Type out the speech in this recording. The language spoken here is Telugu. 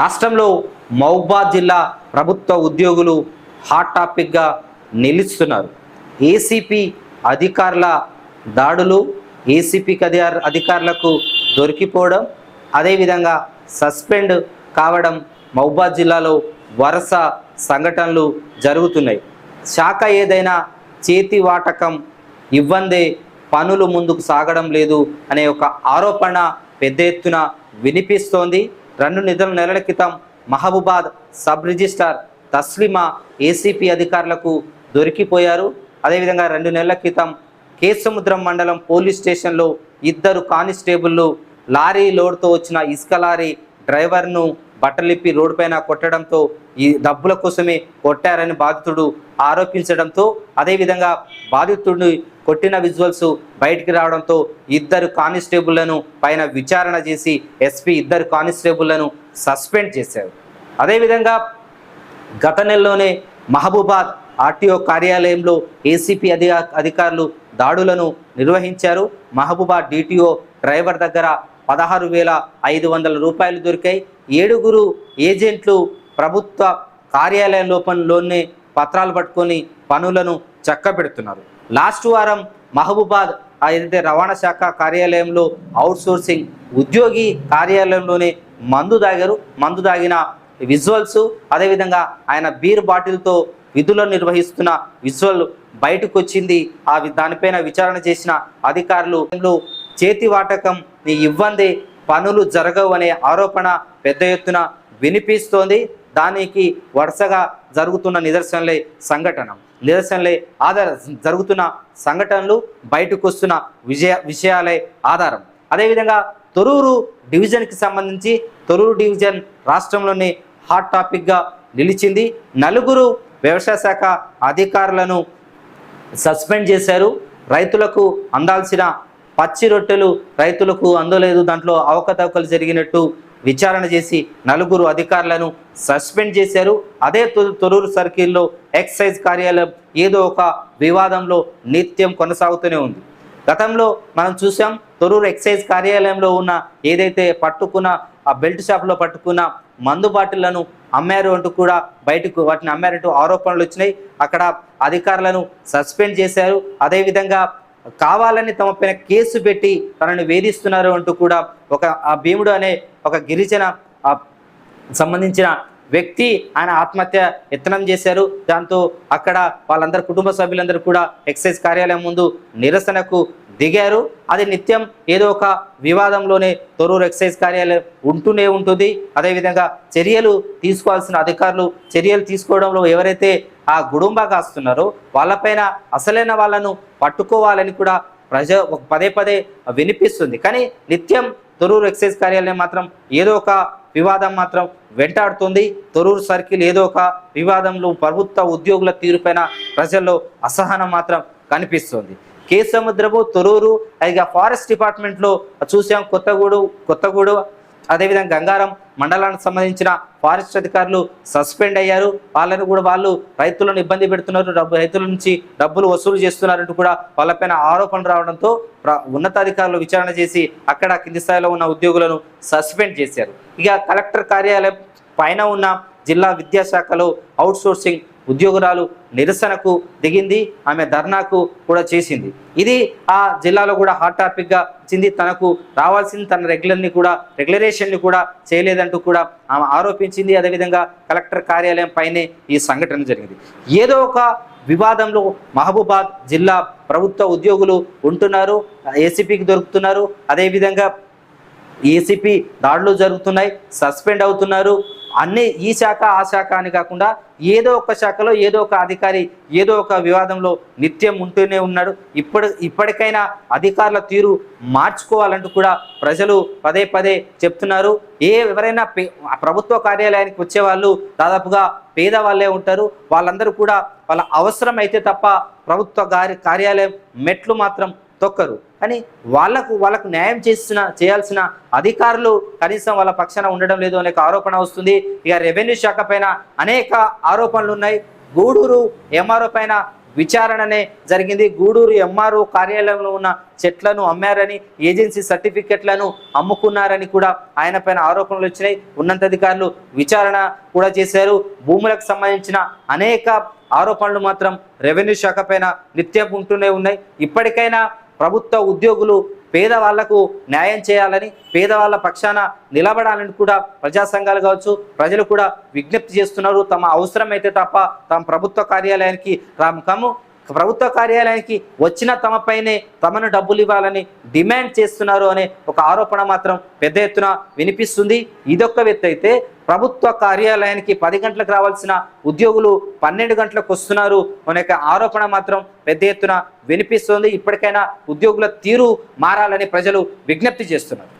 రాష్ట్రంలో మౌబాద్ జిల్లా ప్రభుత్వ ఉద్యోగులు హాట్ టాపిక్గా నిలుస్తున్నారు. ఏసీపీ అధికారుల దాడులు ఏసీపీకి అధి అధికారులకు దొరికిపోవడం అదేవిధంగా సస్పెండ్ కావడం మహబాద్ జిల్లాలో వరుస సంఘటనలు జరుగుతున్నాయి. శాఖ ఏదైనా చేతి వాటకం ఇవ్వందే పనులు ముందుకు సాగడం లేదు అనే ఒక ఆరోపణ పెద్ద ఎత్తున వినిపిస్తోంది. రెండు నిధుల నెలల క్రితం Mahabubabad sub registrar Taslima ACP అధికారులకు దొరికిపోయారు. అదేవిధంగా రెండు నెలల క్రితం కేసముద్రం మండలం పోలీస్ స్టేషన్లో ఇద్దరు కానిస్టేబుళ్ళు లారీ లోడ్తో వచ్చిన ఇసుక లారీ డ్రైవర్ను బట్టలిప్పి రోడ్డు పైన కొట్టడంతో ఈ డబ్బుల కోసమే కొట్టారని బాధితుడు ఆరోపించడంతో అదేవిధంగా బాధితుడిని కొట్టిన విజువల్స్ బయటికి రావడంతో ఇద్దరు కానిస్టేబుళ్ళను పైన విచారణ చేసి ఎస్పీ ఇద్దరు కానిస్టేబుళ్ళను సస్పెండ్ చేశారు. అదేవిధంగా గత నెలలోనే మహబూబాద్ ఆర్టీఓ కార్యాలయంలో ఏసీపీ అధి అధికారులు దాడులను నిర్వహించారు. మహబూబాద్ డిటిఓ డ్రైవర్ దగ్గర పదహారు వేల ఐదు వందల రూపాయలు దొరికాయి. ఏడుగురు ఏజెంట్లు ప్రభుత్వ కార్యాలయం లోపంలోనే పత్రాలు పట్టుకొని పనులను చక్కబెడుతున్నారు. లాస్ట్ వారం మహబూబాద్ ఏదైతే రవాణా శాఖ కార్యాలయంలో అవుట్సోర్సింగ్ ఉద్యోగి కార్యాలయంలోనే మందు దాగారు. మందు దాగిన విజువల్స్ అదేవిధంగా ఆయన బీర్ బాటిల్తో విధులను నిర్వహిస్తున్న విజువల్ బయటకు వచ్చింది ఆ దానిపైన విచారణ చేసిన అధికారులు చేతి వాటకం నీ పనులు జరగవు అనే ఆరోపణ పెద్ద ఎత్తున వినిపిస్తోంది. దానికి వరుసగా జరుగుతున్న నిదర్శనలే సంఘటన. నిదర్శనలే ఆధార జరుగుతున్న సంఘటనలు బయటకు వస్తున్న విజయ విషయాలే ఆధారం. అదేవిధంగా తొరూరు డివిజన్కి సంబంధించి తొరూరు డివిజన్ రాష్ట్రంలోనే హాట్ టాపిక్గా నిలిచింది. నలుగురు వ్యవసాయ శాఖ అధికారులను సస్పెండ్ చేశారు. రైతులకు అందాల్సిన పచ్చి రొట్టెలు రైతులకు అందలేదు. దాంట్లో అవకతవకలు జరిగినట్టు విచారణ చేసి నలుగురు అధికారులను సస్పెండ్ చేశారు. అదే తొ- తొరూరు సర్కిల్లో ఎక్సైజ్ కార్యాలయం ఏదో ఒక వివాదంలో నిత్యం కొనసాగుతూనే ఉంది. గతంలో మనం చూసాం తొరూరు ఎక్సైజ్ కార్యాలయంలో ఉన్న ఏదైతే పట్టుకున్న ఆ బెల్ట్ షాప్లో పట్టుకున్న మందు బాటిళ్ళను అమ్మారు అంటూ కూడా బయటకు వాటిని అమ్మారంటూ ఆరోపణలు వచ్చినాయి. అక్కడ అధికారులను సస్పెండ్ చేశారు. అదేవిధంగా కావాలని తమ పైన కేసు పెట్టి తనని వేధిస్తున్నారు అంటూ కూడా ఒక ఆ భీముడు అనే ఒక గిరిజన సంబంధించిన వ్యక్తి ఆయన ఆత్మహత్య యత్నం చేశారు. దాంతో అక్కడ వాళ్ళందరు కుటుంబ సభ్యులందరూ కూడా ఎక్సైజ్ కార్యాలయం ముందు నిరసనకు దిగారు. అది నిత్యం ఏదో ఒక వివాదంలోనే తొరూరు ఎక్సైజ్ కార్యాలయం ఉంటూనే ఉంటుంది. అదేవిధంగా చర్యలు తీసుకోవాల్సిన అధికారులు చర్యలు తీసుకోవడంలో ఎవరైతే ఆ గుడుంబ కాస్తున్నారో వాళ్ళపైన అసలైన వాళ్ళను పట్టుకోవాలని కూడా ప్రజ ఒక పదే పదే వినిపిస్తుంది. కానీ నిత్యం తొరూరు ఎక్సైజ్ కార్యాలయం మాత్రం ఏదో ఒక వివాదం మాత్రం వెంటాడుతుంది. తొరూరు సర్కిల్ ఏదో ఒక వివాదంలో ప్రభుత్వ ఉద్యోగుల తీరుపైన ప్రజల్లో అసహనం మాత్రం కనిపిస్తుంది. కే సముద్రపు తొరూరు ఇక ఫారెస్ట్ డిపార్ట్మెంట్లో చూసాం కొత్తగూడు కొత్తగూడు అదేవిధంగా గంగారం మండలానికి సంబంధించిన ఫారెస్ట్ అధికారులు సస్పెండ్ అయ్యారు. వాళ్ళని కూడా వాళ్ళు రైతులను ఇబ్బంది పెడుతున్నారు. డబ్బు రైతుల నుంచి డబ్బులు వసూలు చేస్తున్నారంటూ కూడా వాళ్ళపైన ఆరోపణలు రావడంతో ఉన్నతాధికారులు విచారణ చేసి అక్కడ కింది స్థాయిలో ఉన్న ఉద్యోగులను సస్పెండ్ చేశారు. ఇక కలెక్టర్ కార్యాలయం పైన ఉన్న జిల్లా విద్యాశాఖలో అవుట్సోర్సింగ్ ఉద్యోగురాలు నిరసనకు దిగింది ఆమె ధర్నాకు కూడా చేసింది. ఇది ఆ జిల్లాలో కూడా హాట్ టాపిక్గా చింది తనకు రావాల్సిన తన రెగ్యులర్ని కూడా రెగ్యులరేషన్ని కూడా చేయలేదంటూ కూడా ఆమె ఆరోపించింది. అదేవిధంగా కలెక్టర్ కార్యాలయం పైనే ఈ సంఘటన జరిగింది. ఏదో ఒక వివాదంలో మహబూబాద్ జిల్లా ప్రభుత్వ ఉద్యోగులు ఉంటున్నారు ఏసీపీకి దొరుకుతున్నారు. అదేవిధంగా ఏసీపీ దాడులు జరుగుతున్నాయి సస్పెండ్ అవుతున్నారు. అన్ని ఈ శాఖ ఆ శాఖ అని కాకుండా ఏదో ఒక శాఖలో ఏదో ఒక అధికారి ఏదో ఒక వివాదంలో నిత్యం ఉంటూనే ఉన్నాడు. ఇప్పటి ఇప్పటికైనా అధికారుల తీరు మార్చుకోవాలంటూ కూడా ప్రజలు పదే పదే చెప్తున్నారు. ఏ ఎవరైనా పే- ప్రభుత్వ కార్యాలయానికి వచ్చే వాళ్ళు దాదాపుగా పేదవాళ్ళే ఉంటారు. వాళ్ళందరూ కూడా వాళ్ళ అవసరం అయితే తప్ప ప్రభుత్వ గారి కార్యాలయం మెట్లు మాత్రం తొక్కరు. కానీ వాళ్ళకు వాళ్ళకు న్యాయం చేసిన చేయాల్సిన అధికారులు కనీసం వాళ్ళ పక్షాన ఉండడం లేదు అనే ఆరోపణ వస్తుంది. ఇక రెవెన్యూ శాఖ పైన అనేక ఆరోపణలు ఉన్నాయి. గూడూరు ఎంఆర్ఓ పైన విచారణనే జరిగింది. గూడూరు ఎంఆర్ఓ కార్యాలయంలో ఉన్న చెట్లను అమ్మారని ఏజెన్సీ సర్టిఫికెట్లను అమ్ముకున్నారని కూడా ఆయన పైన ఆరోపణలు వచ్చినాయి. ఉన్నతాధికారులు విచారణ కూడా చేశారు. భూములకు సంబంధించిన అనేక ఆరోపణలు మాత్రం రెవెన్యూ శాఖ పైన నిత్యం ఉంటూనే ఉన్నాయి. ఇప్పటికైనా ప్రభుత్వ ఉద్యోగులు పేదవాళ్ళకు న్యాయం చేయాలని పేదవాళ్ళ పక్షాన నిలబడాలని కూడా ప్రజా సంఘాలు కావచ్చు ప్రజలు కూడా విజ్ఞప్తి చేస్తున్నారు. తమ అవసరమైతే తప్ప తమ ప్రభుత్వ కార్యాలయానికి రామకము ప్రభుత్వ కార్యాలయానికి వచ్చిన తమపైనే తమను డబ్బులు ఇవ్వాలని డిమాండ్ చేస్తున్నారు అనే ఒక ఆరోపణ మాత్రం పెద్ద ఎత్తున వినిపిస్తుంది. ఇదొక్క వ్యక్తి అయితే ప్రభుత్వ కార్యాలయానికి పది గంటలకు రావాల్సిన ఉద్యోగులు పన్నెండు గంటలకు వస్తున్నారు. అనే ఆరోపణ మాత్రం పెద్ద ఎత్తున వినిపిస్తుంది. ఇప్పటికైనా ఉద్యోగుల తీరు మారాలని ప్రజలు విజ్ఞప్తి చేస్తున్నారు.